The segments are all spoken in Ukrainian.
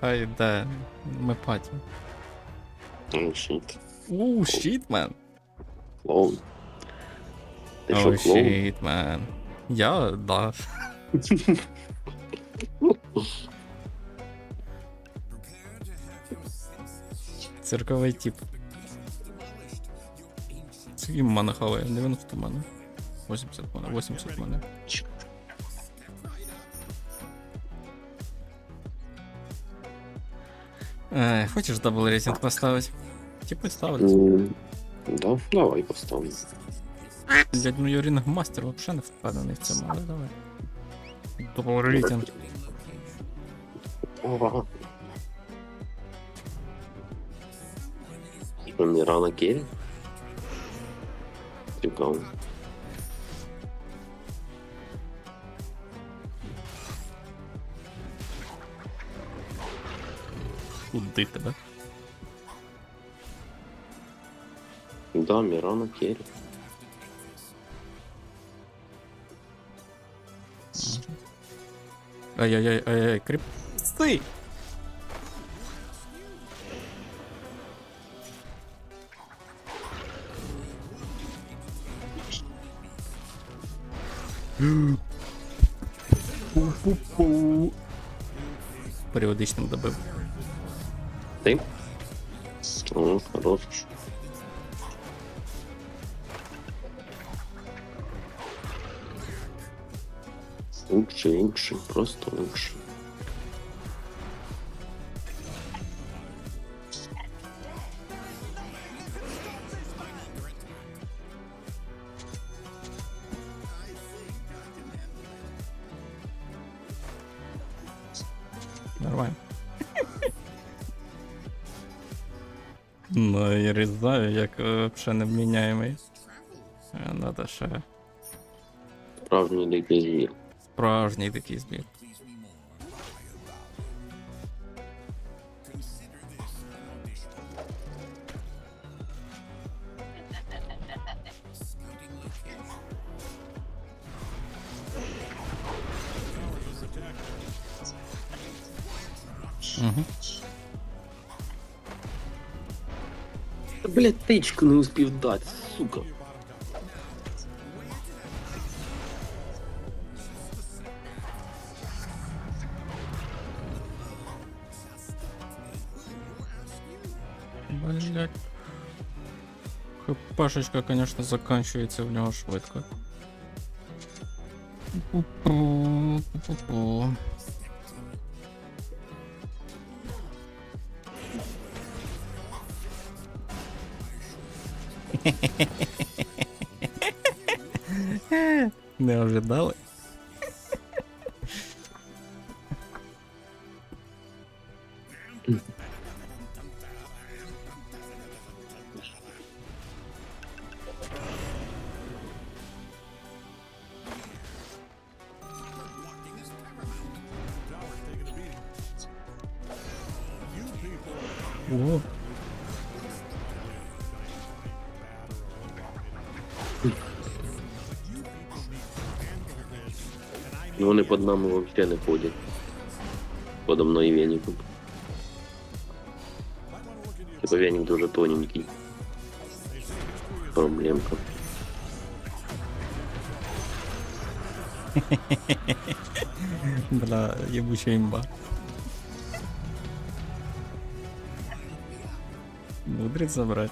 Хай йде. Ми паті. Oh shit. Ууу, щит, мен. Клоун. Ти що, Оу, клоун? щит, мен. Я, да. Цирковий тип. Скільки мене хаває? 90 мене. 80 мене, 80 мене. Е, хочеш дабл рейтинг поставити? Типи ставлять. М, Да, давай поставлю. Блять, ну я рінг мастер вообще не впевнений в цьому, але давай. Дабл рейтинг. Ого. Що, Мірана Керрі? Куди тебе? Да, Мірана Керрі. Ай-яй-яй, ай-яй, крип. Сти! Пу-пу-пу. Періодичним добив. Ти? О, хорош. Лучше, лучше, просто лучше. Різаю, як е, взагалі невміняємий. Е, Надо ще Справжній дикий звір. справжній такий збір. Угу. Блядь, тичку не успів дати, сука. Блять. ХПшечка, конечно, заканчивается в него швидко. Пу-пу, пу-пу-пу. Не вони під нами вообще не ходять. Подо мною веником. Типа веник дуже тоненький. Проблемка. бля, ебучая имба. Мудрец забрать.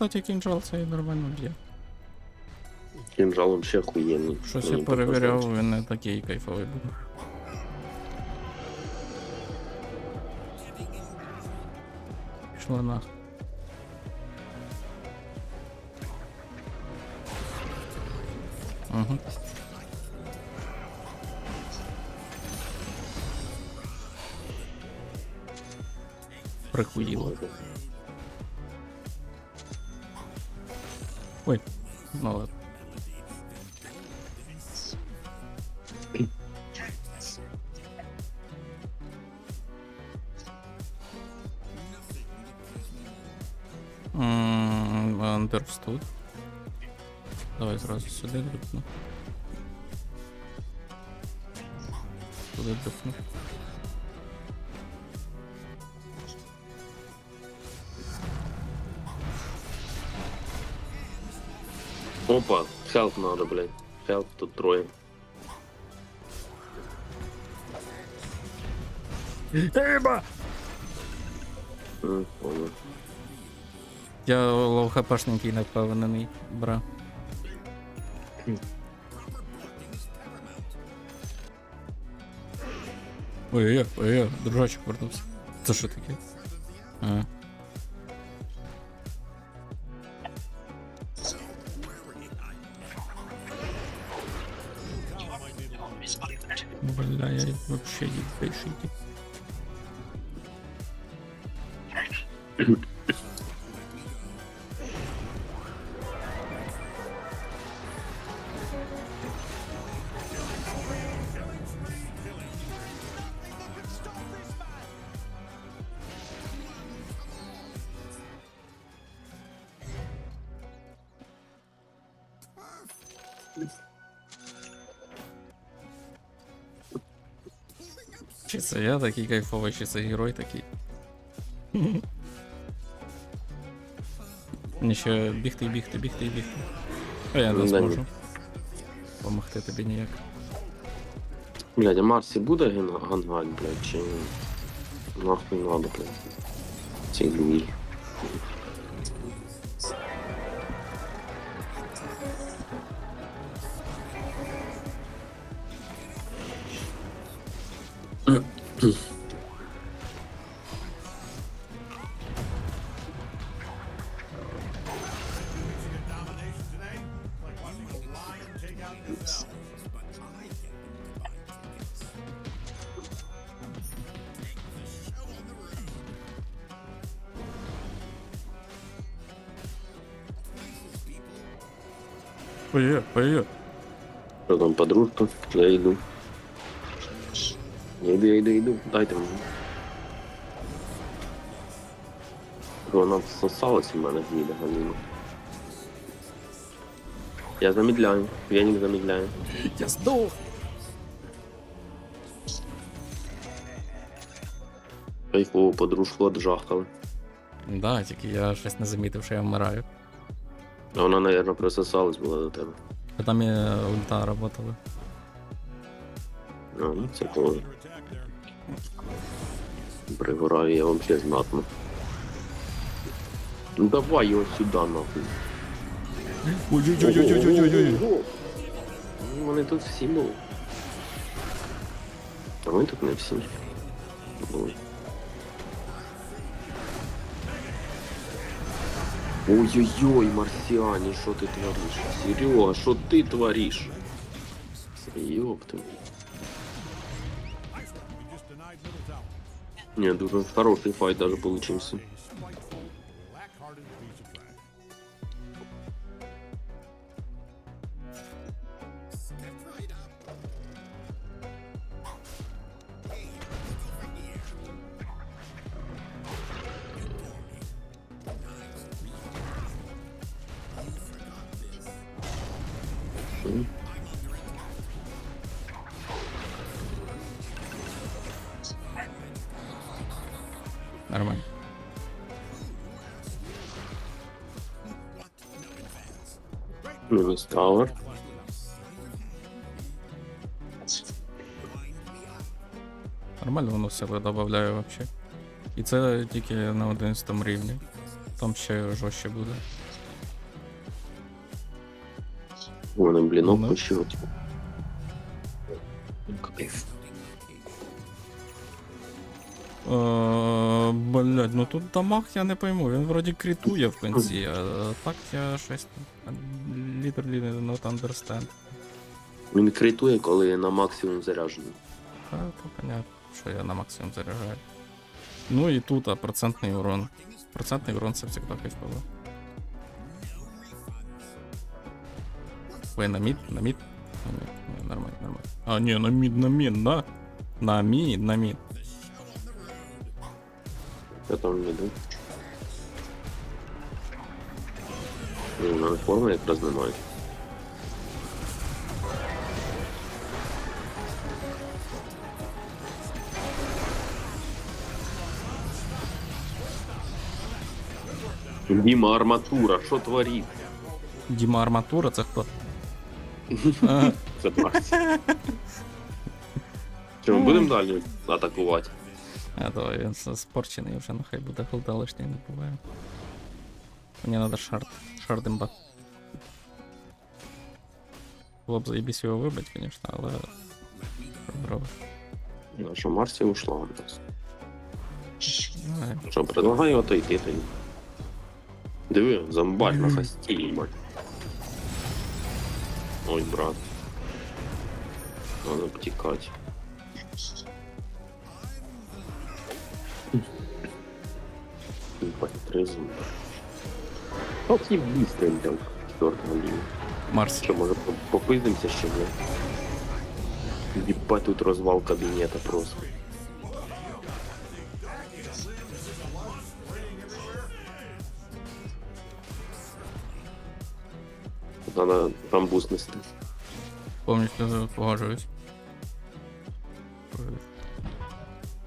Кстати, кинжал цей нормально б'є. Кинжалом ще охуєнний. Щось Мені я перевіряв, показалось. він не такий кайфовий був. Пішла нах. Угу. Прихуїло. Ой, ну ладно. Вандерс тут. Давай зразу сюди дрипну. Туди дрипну. Опа, хелп надо, блядь. Хелп тут! М, понял. Я лоу хпшненький не впевнений, бра. Ой-ой-ой, ой-ой, дружочок вернувся. Це що таке? А. вообще ебейший. Чи це я такий кайфовий, чи це герой такий. Мені ще бігти, бігти, бігти, бігти. А я не зможу. Помогти тобі ніяк. Блядь, а Марсі буде ген- гангать, блядь, чи? Нахуй надо, блядь. Ці гниль. Ой-ой, ой-ой. Що там, подружка? Я йду. Я йду, я йду, йду. Дайте мені. Вона всосалась у мене гніда галіна. Я замедляю. Веник замедляю. Я здох. Кайфово, подружку отжахали. Да, тільки я щось не замітив, що я вмираю. А вона, наверное, присосалась була до тебе. А там і ульта работала. А, ну це теж. Пригораю я вообще знатно. Ну давай його сюди нахуй. Ой-ой-ой-ой-ой-ой-ой. Ого. Ну, Вони тут всі були. А ми тут не всі. Були. Ой-ой-ой, марсіані, що ти твориш? Серега, що ти твориш? Ёпта. Не, дуже хороший файт даже получился. М. Нормально. Мінус Тауер. Нормально воно сили додає вообще. І це тільки на 11 рівні. Там ще жорстче буде. Вони блінок Ну. почують. Капець. Е, Блять, ну тут дамаг я не пойму, він вроді критує в кінці, а так я щось literally not understand. Він критує, коли на максимум заряджений. А, то понятно, що я на максимум заряджаю. Ну і тут, а процентний урон. Процентний урон це завжди кайфово. Ой, на мід, на мід. На мід. Ні, нормально, нормально. А, ні, на мід, на мід, на. На мід, на мід. Я там не йду. Ну, на форми якраз немає. Діма арматура, що творить? Діма арматура, це хто? Це Макс. Що, ми будемо далі атакувати? А то він спорчений вже, ну хай буде голда лишній не буває. Мені надо шард. Шардимба. Було б заєбісь його вибить, звісно, але. Що? Ну, що Марсі ушла нас. Ну, Що, предлагаю отойти тоді. Диви, зомбар на хості, їбать. Ой, брат. Надо втікати. Ебать, три зомби. От їм быстро йдем. Чортова лінія. Марс. Що, може по- попиздимося ще, блядь? Ебать, тут розвал кабінета просто. Надо там бус нести. Повністю погоджуюсь.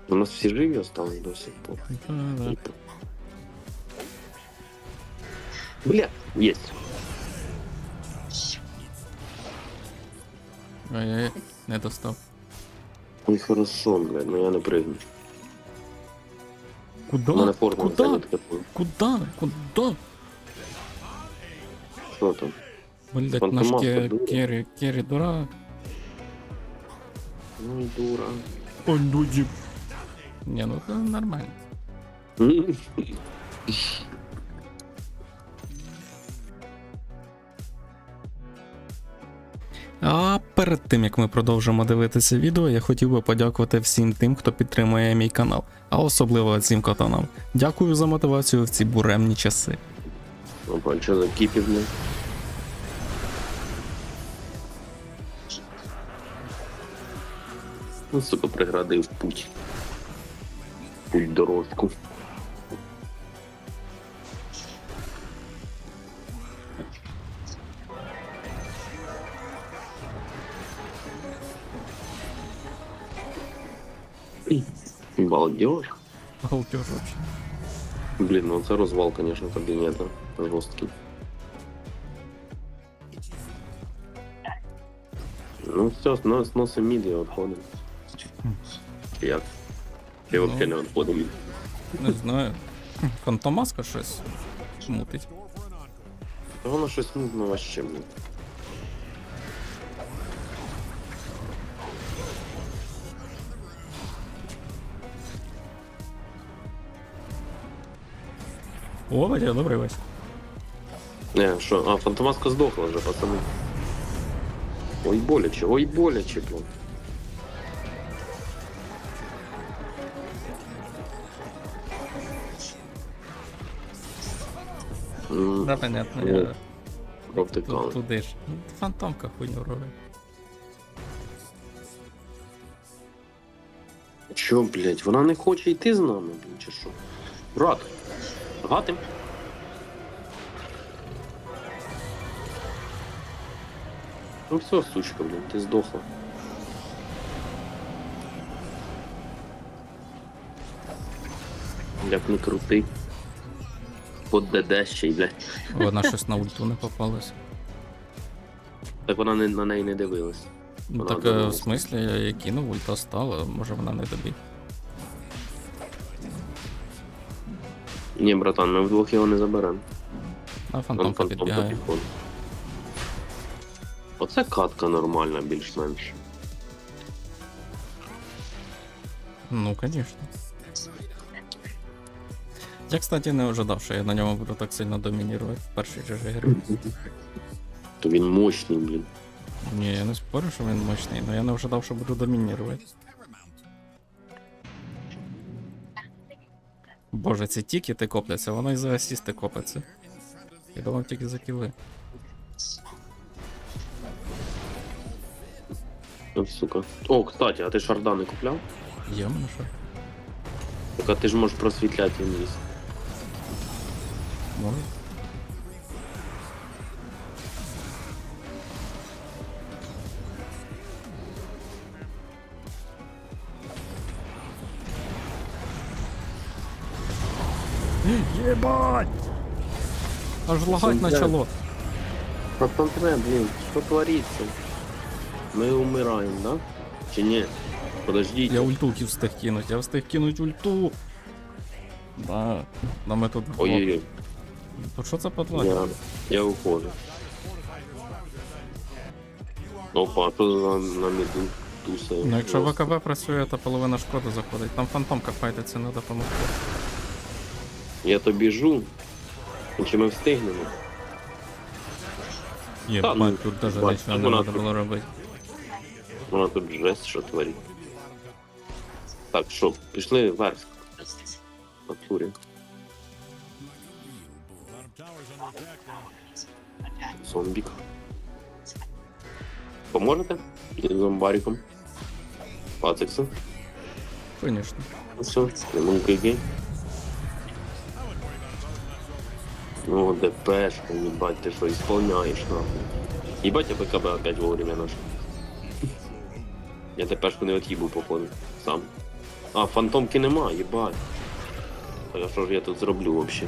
У нас всі живі остались до сих пор. Да-да. Бля, есть. Ай-яй, не достав. Ой, хорошо, блядь, но я не прыгну. У мене Куда? форма Куда? взагалі така. Куда? Куда? Що там? Блять, наш Фантомаса, ке- дура. керрі, керрі дурак. Ну і дура. Ой, люди. Не, ну це нормально. А перед тим як ми продовжимо дивитися відео, я хотів би подякувати всім тим, хто підтримує мій канал, а особливо цим котанам. Дякую за мотивацію в ці буремні часи. Опа, що за блядь? Ну, сука, преградив путь. Путь дорожку. Балдеж. Голтеж вообще. Блін, ну це розвал, конечно, кабінета. Жорсткий. Ну все, снос, сносим мід і відходимо. Як? Чи Ну. взагалі не відходимо? Не знаю. Фантомаска щось мутить. Та воно щось нудно вообще, блін. О, Вадя, добрий весь. Не, що, а, фантомаска здохла вже, пацани. Ой, боляче, ой, боляче, блін. Да, понятно, Ну, я Провтикали. тут, туди ж. Ну, Фантомка хуйню робить. Чо, блядь, вона не хоче йти з нами, блін, чи що? Брат, гатим. Ну все, сучка, блін, ти здохла. Як не крутий. Под ДД ще й, блядь. Вона щось на ульту не попалась. Так вона не, на неї не дивилась. Ну Вона так е, в дивилась. смислі я її кинув, ульта стала, може вона не добіг. Ні, братан, ми вдвох його не заберемо. А Вон фантомка фантомка підбігає. підходить. Оце катка нормальна, більш-менш. Ну, конечно. Я, кстати, не ожидав, що я на ньому буду так сильно домінірувати в першій ж грі. То він мощний, блін. Ні, я не спорю, що він мощний, але я не ожидав, що буду домінірувати. Боже, ці тікети копляться, воно і за асісти копиться. Я думав тільки за кіли. О, сука. О, кстати, а ти шарда не купляв? Є в мене що? Так а ти ж можеш просвітляти інвіз. Вон. Ебать! Аж лагать Сам начало. Посмотри, блин, что творится? Мы умираем, да? Чи нет? Подождите. Я ульту встиг кинуть, я встиг кинуть ульту. Да, нам это. Ой-ой-ой. То що це подлага? я, я ухожу. Опа, а что за на меду тусає? Ну якщо ВКБ працює, то половина шкоди заходить. Там фантомка файтиться, не допомогти. Я то біжу. Чи ми встигнемо? Єбать, ну, тут даже бать, нічого не вона треба тут- було робити. Вона тут жесть, що творить. Так, що, пішли вверх. На Зомбік. Поможете? Із зомбариком. Пацикса. Звісно. Все, ему ГГ. Ну, ДПшка, ебать, ты что, исполняешь, нахуй. Ебать, я БКБ опять вовремя нашел. Я ДПшку не отъебу, походу, сам. А, фантомки нема, ебать. А що ж я тут зроблю вообще?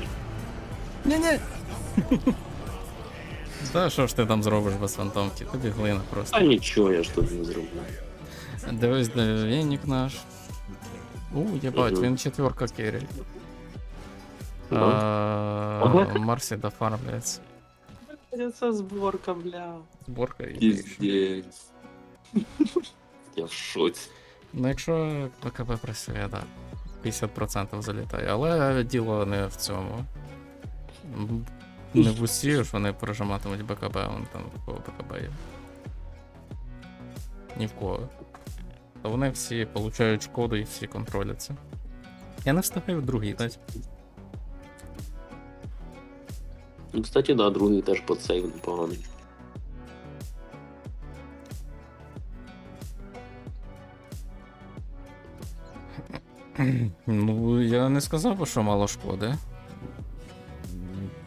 Ні-ні. Та що ж ти там зробиш без фантомки? Тобі глина просто. А нічого я ж тут не зроблю. Дивись, де веник наш. У, єбать, Мгм. він четверка керрі. Да? А, Марсі дофармляється. Це зборка, бля. Зборка і. Я в шоці. Ну, якщо БКБ працює, так. 50% залітає. Але діло не в цьому. М, Не в усі ж вони прожиматимуть БКБ, вон там в кого БКБ є. Ні в кого. То вони всі получають шкоду і всі контроляться. Я не встигаю в другий дати. Ну, кстати, да, другий теж подсейв непоганий. Ну, я не сказав би, що мало шкоди.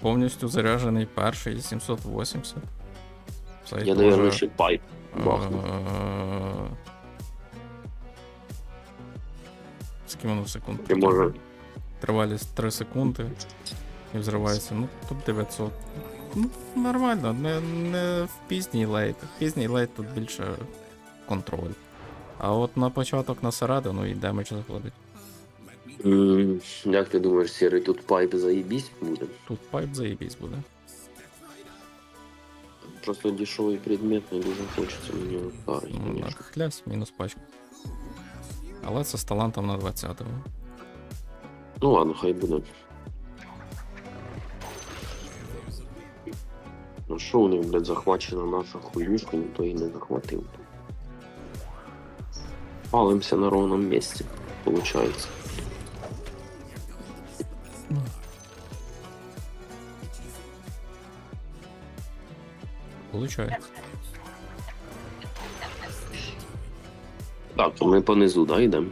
Повністю заряджений перший 780. Це Я, дуже, наверное, ще пайп бахну. е, Скільки воно секунд? Чи може Тривалість 3 секунди і взривається. Ну, тут 900. Ну, нормально, не, не в пізній лейт. В пізній лейт тут більше контроль. А от на початок на середину і демедж заходить. М, Як ти думаєш, Сірий, тут пайп заїбісь буде? Тут пайп заєбісь буде. Просто дешевий предмет, не дуже хочеться мені вдарити, Ну, конечно. так, хлясь, мінус пачку. Але це з талантом на 20-го. Ну ладно, хай буде. Ну що у них, блядь, захвачена наша хуюшка, ніхто її не захватив. Палимося на ровному місці, получається. Получається. Так, то ми понизу, да, йдемо?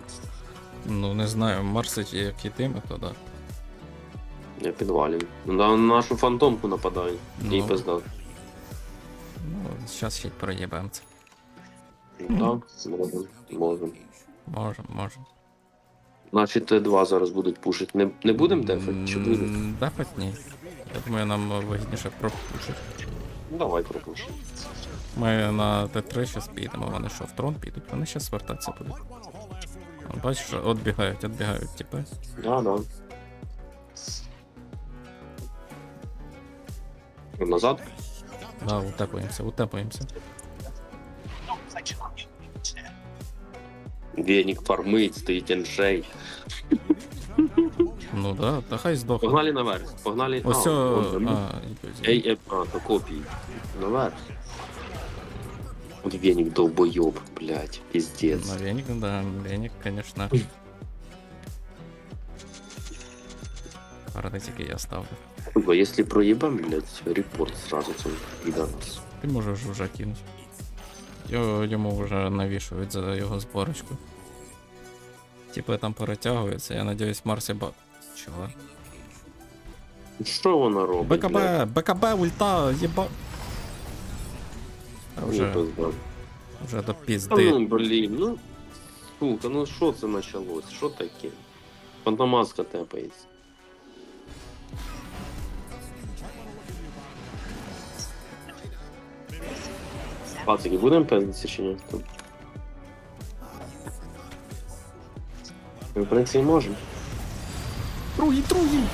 Ну, не знаю, Марсить як ітиме, то да. Я підвалюю. Ну, на нашу фантомку нападають. Ну. Їй пизда. Ну, зараз ще й проїбемо це. Ну, Так, можемо, можемо. Можем, можем. Значить, Т2 зараз будуть пушити. Не, не будемо дефати? Чи будемо? М, Дефать ні. Я думаю, нам вигідніше пропушить. Ну, давай пропушимо. Ми на Т3 щас підемо, вони що, в трон підуть, вони щас вертатися будуть. От Бачиш, от бігають, от бігають, типи. Да, да. Назад? Да, утепуємося, утепуємося. Веник фармить, стоїть еншей. Ну да, та хай здохне. Погнали наверх. Погнали. Ось а, о, от, ну, а, і- Ей, ей, а, то копії. Наверх. От веник долбойоб, блядь, пиздец. На веник, да, веник, конечно. Ради тільки я ставлю. Сука, если проебам, блядь, репорт сразу цим пидорас. Ти можеш вже кинути. Йо, йому вже навішують за його зборочку. Типи там перетягуються, я надіюсь, Марсі ба. Чого? Що вона робить? БКБ, блядь? БКБ, ульта, єба. А Вже, Ну, пизда. вже до Та пізди. ну, блін, ну. Сука, ну що це почалось? Що таке? Фантомаска тепається. Пацики, будемо пиздитися чи ні? Ми, в принципі, можемо. Другий, другий!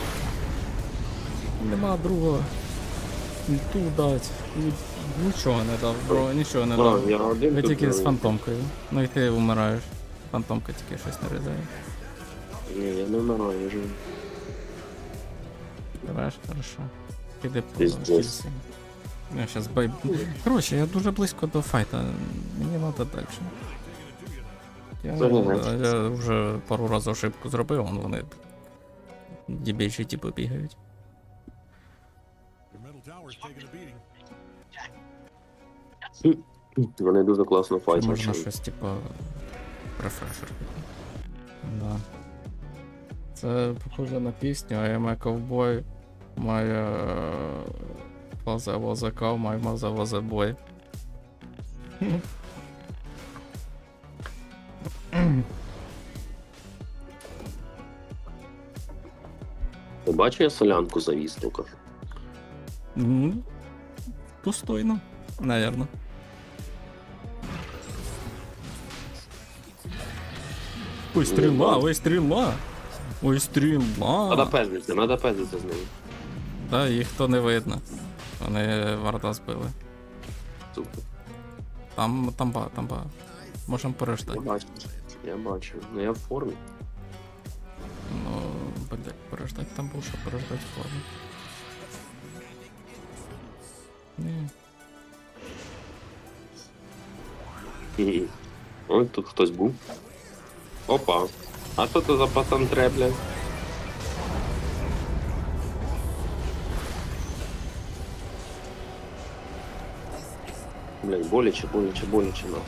Нема другого. Ту дать. Нічого не дав, бро, нічого не дав. я один Ви тут, тільки з ну, фантомкою. Ну і ти вмираєш. Фантомка тільки щось нарізає. Ні, я не вмираю, я живу. Давай, хорошо. Піди по кільці. Я щас бай. Коротше, я дуже близько до файта. Мені треба далі. Я, Загинай. я вже пару разів ошибку зробив, вон вони дібільші типу бігають. Вони дуже класно файтять. можна щось, типу, рефрешер. Да. Це похоже на пісню, а я маю ковбой, має возе возика, має мозе возебой. Ти бачиш, я солянку завіз тільки. Ну, достойно, наверно. Ой, стріла, ой, стріла! Ой, Надо стріла! пездитися, надо пездитися з ними. Да, їх то не видно. Вони варта збили. Супер. Там, там ба, там ба. Можемо Я бачу. Я бачу. Ну я в формі. Ну, блядь, переждати там був, що переждати форму. Ні. Хі-хі. Ой, тут хтось був. Опа. А що це за пацан тре, блядь? Блядь, боляче, боляче, боляче нахуй.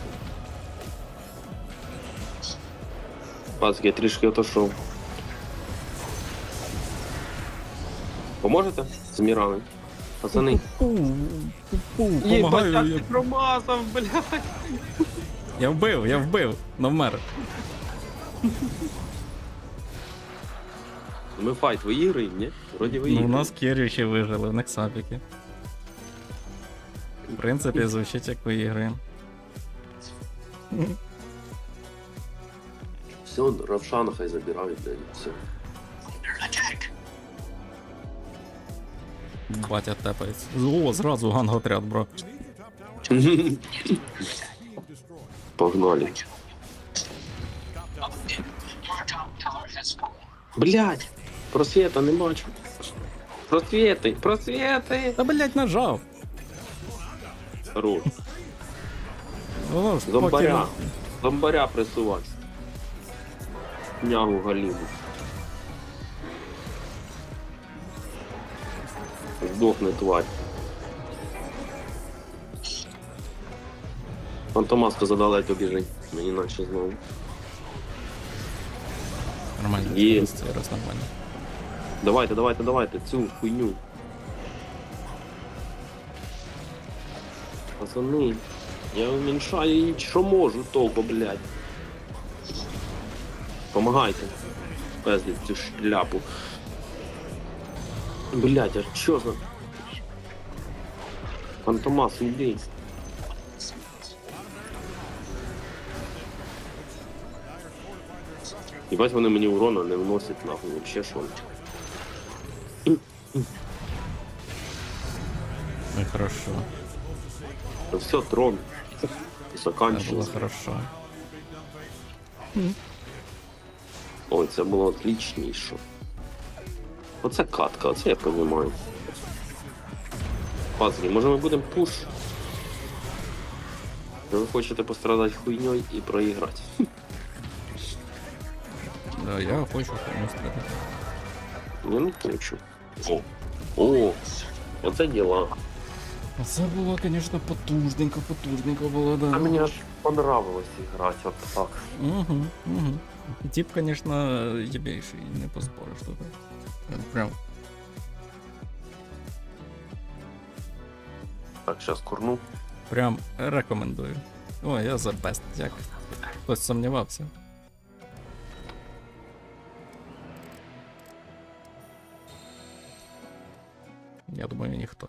Пацки, я трішки отошов. Поможете? З мірами. Пацани. Помагаю, я, промазав, блядь. я вбив, я вбив, но вмер. Ми файт виіграємо, ні? Вроді Ну, у нас керрі ще вижили, в них сапіки. В принципі, звучить як виіграємо. Все, Равшана хай забирають, блядь, все. Батя тепається. О, зразу ганг-отряд, бро. Погнали. Блядь, просвіта не бачу. Просвіти, просвіти. Та блять нажав. Хорош. Воно ж Зомбаря. Зомбаря присувайся. Нягу галіму. Здохне тварь. Фантомаска задалеко біжить. Мені наче знову. Нормально, Є. цей раз нормально. Давайте, давайте, давайте, цю хуйню. Пацани, я уменьшаю її, що можу толку, блядь. Помагайте. Пездить цю шляпу. Блядь, а що за... Фантомас, іди. Єбать вони мені урона не вносять нахуй, вообще що. Ну хорошо. Ну все, трон. Було Заканчивается. хорошо. Ой, це було отличніше. Оце катка, оце я розумію. Пацки, може ми будемо пуш? Чи Ви хочете пострадати хуйньою і проіграти. Да, я хочу комусь страдати. Я не хочу. О, о, оце діла. Це було, звісно, потужненько, потужненько було, да. А мені аж понравилось грати от так. Угу, угу. Тип, конечно, ебейший, не поспориш тут. Прям Так, зараз курну. Прям рекомендую. О, я за бест, як. Хтось сумнівався. Я думаю, ніхто.